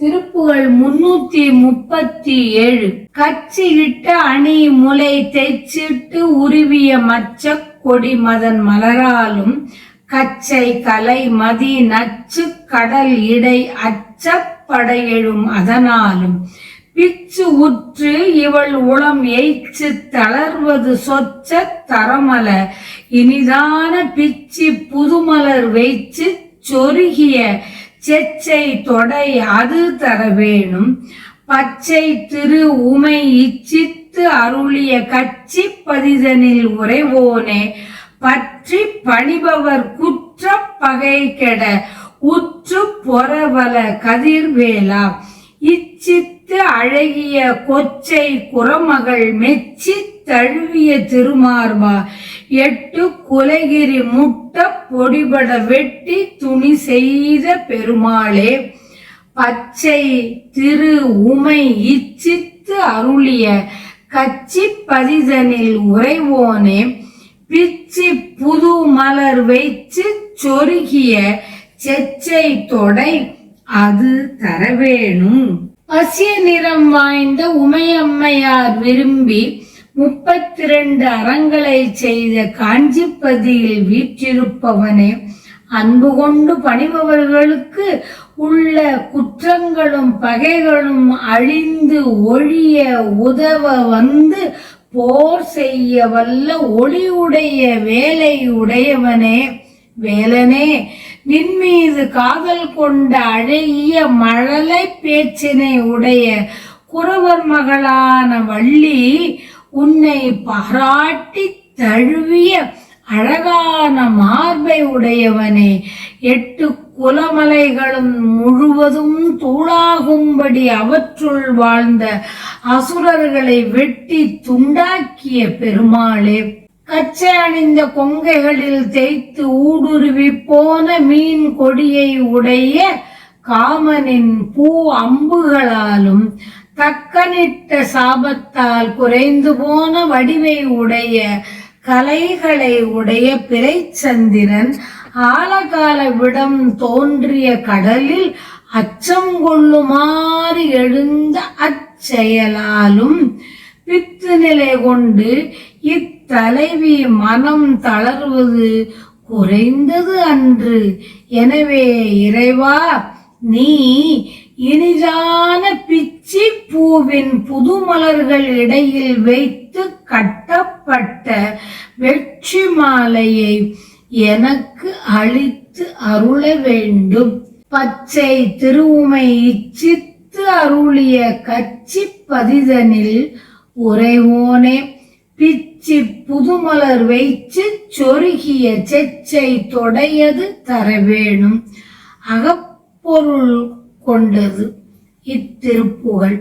திருப்புகள் முன்னூத்தி முப்பத்தி ஏழு. கச்சி இட்ட அணி முலை தைச்சிட்டு உருவிய மச்ச கொடி மதன் மலராலும் கச்சை கலை மதி நச்சு கடல் இடை அச்சப்படையெழும் அதனாலும் பிச்சு உற்று இவள் உளம் எய்ச்சு தளர்வது சொச்ச தரமல. இனிதான பிச்சி புதுமலர் வைச்சு சொருகிய செச்சை தொடை அது தர வேணும். பச்சை திரு உமை இச்சித்து அருளிய கச்சி பதிதனில் உறைவோனே. பற்றி பணிபவர் குற்ற பகை கெட உற்று பொறவல கதிர்வேலா. அழகிய கொச்சை குரமகள் மெச்சி தழுவிய திருமார்பா எட்டு குலகிரி முட்ட பொடிபட வெட்டி துணி செய்த பெருமாளே. பச்சை திரு உமை இச்சித்து அருளிய கச்சி பதிதனில் உறைவோனே. பிச்சி புது மலர் வைச்சு சொருகிய செச்சை தொடை அது தரவேணும். பசிய நிறம் வாய்ந்த உமையம்மையார் விரும்பி முப்பத்தி ரெண்டு அறங்களை செய்த காஞ்சிப்பதியில் வீற்றிருப்பவனே அன்பு கொண்டு பணிபவர்களுக்கு உள்ள குற்றங்களும் பகைகளும் அழிந்து ஒழிய உதவ வந்து போர் செய்ய வல்ல ஒளியுடைய வேலை உடையவனே வேலனே நின்மீது காதல் கொண்ட அழகிய மழலை பேச்சினை உடைய குறவர் மகளான வள்ளி உன்னை பாராட்டி தழுவிய அழகான மார்பை உடையவனே எட்டு குலமலைகளும் முழுவதும் தூளாகும்படி அவற்றுள் வாழ்ந்த அசுரர்களை வெட்டி துண்டாக்கிய பெருமாளே. கச்சை அணிந்த கொங்கைகளில் தேய்த்து ஊடுருவி போன மீன் கொடியை உடைய காமனின் பூ அம்புகளாலும் தக்கனிட்ட சாபத்தால் குறைந்து போன வடிவை உடைய கலைகளை உடைய பிறைச்சந்திரன் ஆலகால விடம் தோன்றிய கடலில் அச்சம் கொள்ளுமாறு எழுந்த அச்செயலாலும் பித்து நிலை கொண்டு இத்தலைவி மனம் தளர்வது குறைந்தது அன்று. எனவே இறைவா நீ இனிதான பிச்சி பூவின் புது மலர்கள் இடையில் வைத்து கட்டப்பட்ட வெற்றி மாலையை எனக்கு அளித்து அருள வேண்டும். பச்சை திருவுமை இச்சித்து அருளிய கச்சி பதிதனில் உறைவோனே பிச்சி புதுமலர் வைச்சு சொருகிய செச்சை தொடையது தர வேணும் அகப்பொருள் கொண்டது இத்திருப்புகழ்